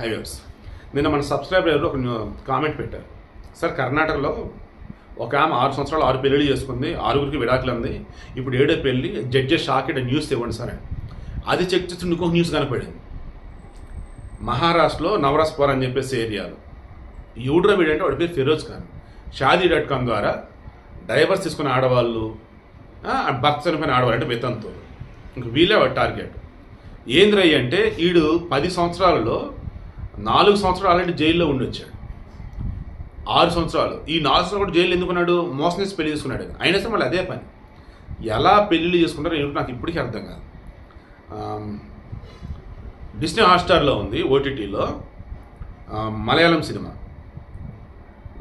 Highways. నిన్న మన subscriber ఎవరు ఒక కామెంట్ పెట్టారు. సార్ కర్ణాటకలో ఒక ఆమె ఆరు సంవత్సరాలు ఆరు పెళ్ళిళ్ళు చేసుకుంది ఆరుగురికి విడాకులు ఉంది ఇప్పుడు ఏడో పెళ్ళి జడ్జెస్ షాకెట్ న్యూస్ ఇవ్వండి సార్ అది చెక్ చేసి ఇంకో న్యూస్ కనపడింది. మహారాష్ట్రలో నవరస్పూర్ అని చెప్పేసి ఏరియాలో. యూడ్రో వీడంటే వాడి పేరు ఫిరోజ్ ఖాన్. షాదీ డాట్ కామ్ ద్వారా డైవర్స్ తీసుకున్న ఆడవాళ్ళు భర్త చనిపోయిన ఆడవాళ్ళు అంటే వితంతో ఇంక వీళ్ళే వాడు టార్గెట్. ఏంద్రయ్య అంటే వీడు పది సంవత్సరాలలో నాలుగు సంవత్సరాలు ఆల్రెడీ జైల్లో ఉండి వచ్చాడు. ఆరు సంవత్సరాలు. ఈ నాలుగు సంవత్సరాలు కూడా జైలు ఎందుకున్నాడు? మోసం చేసి పెళ్ళి చేసుకున్నాడు. అయినా సరే మళ్ళీ అదే పని. ఎలా పెళ్ళిళ్ళు చేసుకుంటారో ఎందుకు నాకు ఇప్పటికీ అర్థం కాదు. డిస్నీ హాట్స్టార్లో ఉంది ఓటీటీలో మలయాళం సినిమా.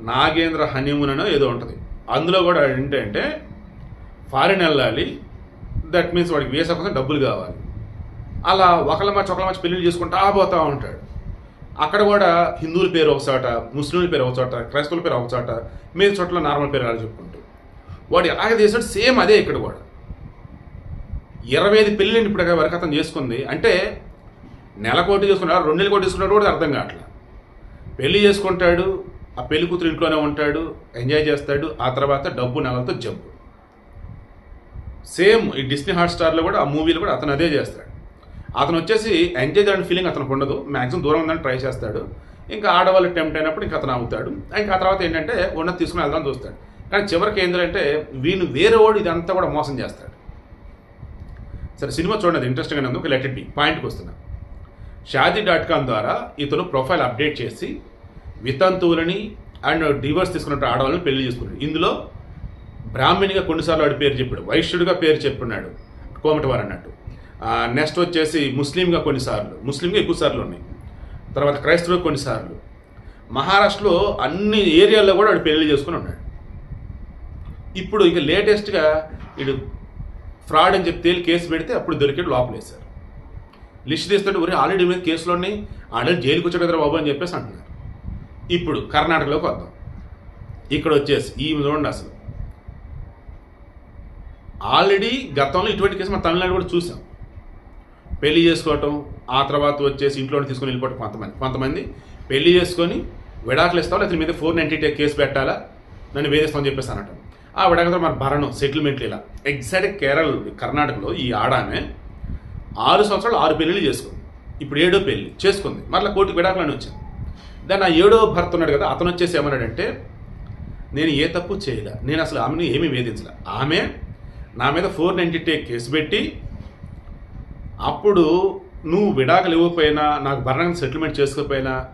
నాగేంద్ర హనీమూన్ అనో ఏదో ఉంటుంది. అందులో కూడా ఏంటంటే ఫారిన్ వెళ్ళాలి. దట్ మీన్స్ వాడికి వీసా కోసం డబ్బులు కావాలి. అలా ఒకళ్ళ మధ్య ఒకళ్ళ మధ్య పెళ్ళి చేసుకుంటా పోతూ ఉంటాడు. అక్కడ కూడా హిందువుల పేరు ఒక చోట ముస్లింల పేరు ఒక చోట క్రైస్తవుల పేరు ఒక చోట మీద చోట్ల నార్మల్ పేరు అలా చెప్పుకుంటూ. వాడు ఎలాగ చేశాడు? సేమ్ అదే ఇక్కడ కూడా. ఇరవై ఐదు పెళ్ళిళ్ళు ఇప్పుడు వరకు అతను చేసుకుంది. అంటే నెల కోటి చేసుకున్నాడు రెండు నెలల కోటి చేసుకున్నాడు కూడా అర్థం కావట్లేదు పెళ్ళి చేసుకుంటాడు ఆ పెళ్ళి కూతురు ఇంట్లోనే ఉంటాడు ఎంజాయ్ చేస్తాడు ఆ తర్వాత డబ్బు నగలతో జబ్బు. సేమ్ ఈ డిస్నీ హాట్స్టార్లో కూడా ఆ మూవీలు కూడా అతను అదే చేస్తాడు. అతను వచ్చేసి ఎంజాయ్ చేయడానికి ఫీలింగ్ అతనికి ఉండదు మ్యాక్సిమం దూరం ఉందని ట్రై చేస్తాడు. ఇంకా ఆడవాళ్ళు టెంప్ట్ అయినప్పుడు ఇంకా అతను అవుతాడు ఇంకా ఆ తర్వాత ఏంటంటే ఉన్నది తీసుకుని వెళ్దాం చూస్తాడు. కానీ చివరికి ఏంటంటే వీళ్ళు వేరే వాడు ఇదంతా కూడా మోసం చేస్తాడు. సరే సినిమా చూడండి ఇంట్రెస్టింగ్ ఉంది. ఒక లెట్ బి పాయింట్కి వస్తున్నా. షాదీ డాట్ కామ్ ద్వారా ఇతను ప్రొఫైల్ అప్డేట్ చేసి వితంతువులని అండ్ డివోర్స్ తీసుకున్నట్టు ఆడవాళ్ళని పెళ్ళి చేసుకున్నాడు. ఇందులో బ్రాహ్మణిగా కొన్నిసార్లు వాడి పేరు చెప్పాడు. వైశ్యుడిగా పేరు చెప్పున్నాడు. కోమటివారు అన్నట్టు. నెక్స్ట్ వచ్చేసి ముస్లింగా కొన్నిసార్లు ముస్లింగా ఎక్కువ సార్లు ఉన్నాయి. తర్వాత క్రైస్తవుగా కొన్నిసార్లు. మహారాష్ట్రలో అన్ని ఏరియాల్లో కూడా వాడు పెళ్ళి చేసుకుని ఉన్నాడు. ఇప్పుడు ఇక లేటెస్ట్గా వీడు ఫ్రాడ్ అని చెప్పి తేలి కేసు పెడితే అప్పుడు దొరికాడు లోపలేశారు. లిస్ట్ తీస్తుంటే ఊరి ఆల్రెడీ మీద కేసులు ఉన్నాయి ఆల్రెడీ జైలుకి వచ్చాడు కదా బాబు అని చెప్పేసి అంటున్నారు. ఇప్పుడు కర్ణాటకలోకి వద్దాం. ఇక్కడ వచ్చేసి ఈ చూడండి అసలు. ఆల్రెడీ గతంలో ఇటువంటి కేసు మన తమిళనాడు కూడా చూసాం. పెళ్ళి చేసుకోవటం ఆ తర్వాత వచ్చేసి ఇంట్లోనే తీసుకొని వెళ్ళిపోవటం కొంతమంది. కొంతమంది పెళ్ళి చేసుకొని విడాకులు ఇస్తావు? లేకపోతే మీద ఫోర్ నైంటీ టే కేసు పెట్టాలా? నన్ను వేధిస్తామని చెప్పేసి అనటం ఆ విడాకులతో మన భరణం సెటిల్మెంట్లు ఇలా. ఎగ్జాక్ట్ కేరళ కర్ణాటకలో ఈ ఆడామె ఆరు సంవత్సరాలు ఆరు పెళ్ళిళ్ళు చేసుకుంది. ఇప్పుడు ఏడో పెళ్ళి చేసుకుంది. మరలా కోటికి విడాకులని వచ్చింది. దాన్ని ఆ ఏడో భర్త ఉన్నాడు కదా అతను వచ్చేసి ఏమన్నాడంటే నేను ఏ తప్పు చేయలే. నేను అసలు ఆమెను ఏమీ వేధించలే. ఆమె నా మీద ఫోర్ నైంటీ టే కేసు పెట్టి అప్పుడు నువ్వు విడాకులు ఇవ్వకపోయినా నాకు భరణం సెటిల్మెంట్ చేసుకోకపోయినా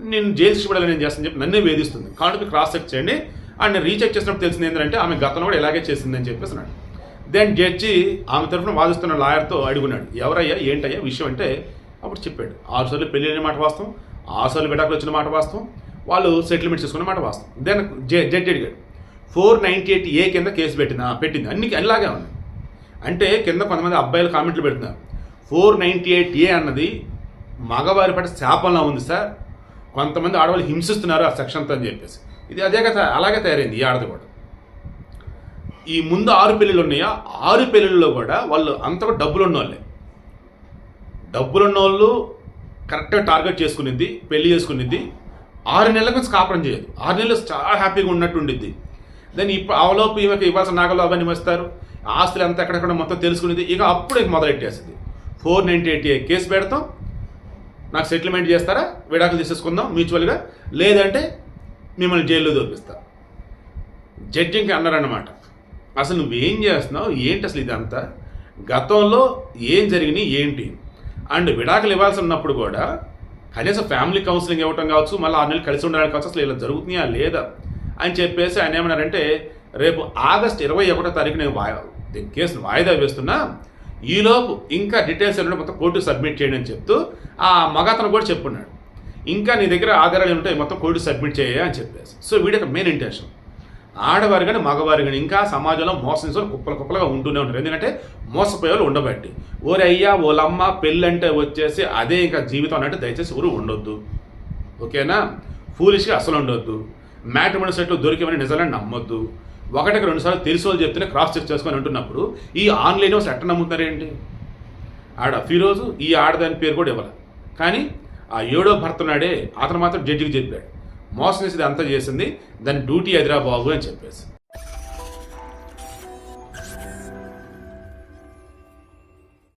నేను జైలు శిక్షపడాలి నేను చేస్తాను చెప్పి నన్నే వేధిస్తుంది. కాబట్టి క్రాస్ చెక్ చేయండి. అండ్ నేను రీచెక్ చేసినప్పుడు తెలిసింది ఏంటంటే ఆమె గతంలో కూడా ఇలాగే చేసిందని చెప్పేసినాడు దెన్ జడ్జి ఆమె తరఫున వాదిస్తున్న లాయర్తో అడుగున్నాడు. ఎవరయ్యా? ఏంటయ్యా? విషయం అంటే అప్పుడు చెప్పాడు. ఆరు సార్లు పెళ్ళి అయిన మాట వాస్తవం. ఆరు సార్లు విడాకులు వచ్చిన మాట వాస్తవం. వాళ్ళు సెటిల్మెంట్ చేసుకున్న మాట వాస్తవం. దెన్ జడ్జి అడిగాడు. ఫోర్ నైంటీ ఎయిట్ ఏ కింద కేసు పెట్టింది? పెట్టింది. అన్ని అన్నిలాగే ఉంది. అంటే కింద కొంతమంది అబ్బాయిలు కామెంట్లు పెడుతున్నారు. ఫోర్ నైంటీ ఎయిట్ ఏ అన్నది మగవారి పట్ల శాపంలా ఉంది సార్. కొంతమంది ఆడవాళ్ళు హింసిస్తున్నారు ఆ సెక్షన్తో అని చెప్పేసి. ఇది అదే కదా అలాగే తయారైంది ఈ ఆడది కూడా. ఈ ముందు ఆరు పెళ్ళిళ్ళు ఉన్నాయా? ఆరు పెళ్ళిళ్ళలో కూడా వాళ్ళు అంతగా డబ్బులు ఉన్నవాళ్ళే డబ్బులు ఉన్న వాళ్ళు కరెక్ట్గా టార్గెట్ చేసుకునిద్ది పెళ్ళి చేసుకునిద్ది. ఆరు నెలల నుంచి కాపురం చేయదు. ఆరు నెలలు చాలా హ్యాపీగా ఉన్నట్టు ఉండిద్ది దాన్ని ఇప్పుడు అవలోపు ఈమెకి ఇవ్వాల్సిన నాగలు అవన్నీ వస్తారు ఆస్తులు అంతా ఎక్కడెక్కడ మొత్తం తెలుసుకునేది. ఇక అప్పుడే మొదలెట్టేస్తుంది ఫోర్ నైంటీ ఎయిట్ కేసు పెడతాం. నాకు సెటిల్మెంట్ చేస్తారా? విడాకులు తీసేసుకుందాం మ్యూచువల్గా. లేదంటే మిమ్మల్ని జైల్లో దోపిస్తా జడ్జింగ్కి అన్నారన్నమాట. అసలు నువ్వేం చేస్తున్నావు? ఏంటి అసలు ఇదంతా? గతంలో ఏం జరిగినాయి? ఏంటి? అండ్ విడాకులు ఇవ్వాల్సి ఉన్నప్పుడు కూడా కనీసం ఫ్యామిలీ కౌన్సిలింగ్ ఇవ్వటం కావచ్చు మళ్ళీ ఆరు నెలలు కలిసి ఉండడానికి కావచ్చు అసలు ఇలా జరుగుతున్నాయా లేదా? అని చెప్పేసి ఆయన ఏమన్నారంటే రేపు ఆగస్ట్ ఇరవై ఒకటో తారీఖు నేను కేసును వాయిదా వేస్తున్నా ఈలోపు ఇంకా డీటెయిల్స్ ఏమైనా మొత్తం కోర్టు సబ్మిట్ చేయండి అని చెప్తూ ఆ మగతను కూడా చెప్పున్నాడు. ఇంకా నీ దగ్గర ఆధారాలు ఏమిటో మొత్తం కోర్టు సబ్మిట్ చేయ అని చెప్పేసి. సో వీడి మెయిన్ ఇంటెన్షన్ ఆడవారు కానీ మగవారు కానీ ఇంకా సమాజంలో మోసం చేసే కుప్పలు కుప్పలుగా ఉంటూనే ఉంటారు ఎందుకంటే మోసపోయే వాళ్ళు ఉండబట్టి. ఓరే అయ్యా ఓలమ్మ పెళ్ళంటే వచ్చేసి అదే ఇంకా జీవితం అన్నట్టు దయచేసి ఊరు ఉండొద్దు. ఓకేనా? ఫూలిష్గా అసలు ఉండొద్దు. మ్యాట్రిమోని సెట్లు దొరికేమని నిజాలని నమ్మొద్దు. ఒకటికి రెండు సార్లు వాళ్ళు చెప్తేనే క్రాస్ చెక్ చేసుకొని అంటున్నప్పుడు ఈ ఆన్లైన్ అసలు ఎట్ట నమ్ముతారేంటి ఆడ ఫిరోజు ఈ ఆడదాని పేరు కూడా ఇవ్వాలి. కానీ ఆ ఏడో భర్త ఉన్నాడే అతను మాత్రం జడ్జికి చెప్పాడు. మోసం చేసేది అంతా చేసింది దాని డ్యూటీ హైదరాబాబు బాబు అని చెప్పేసి.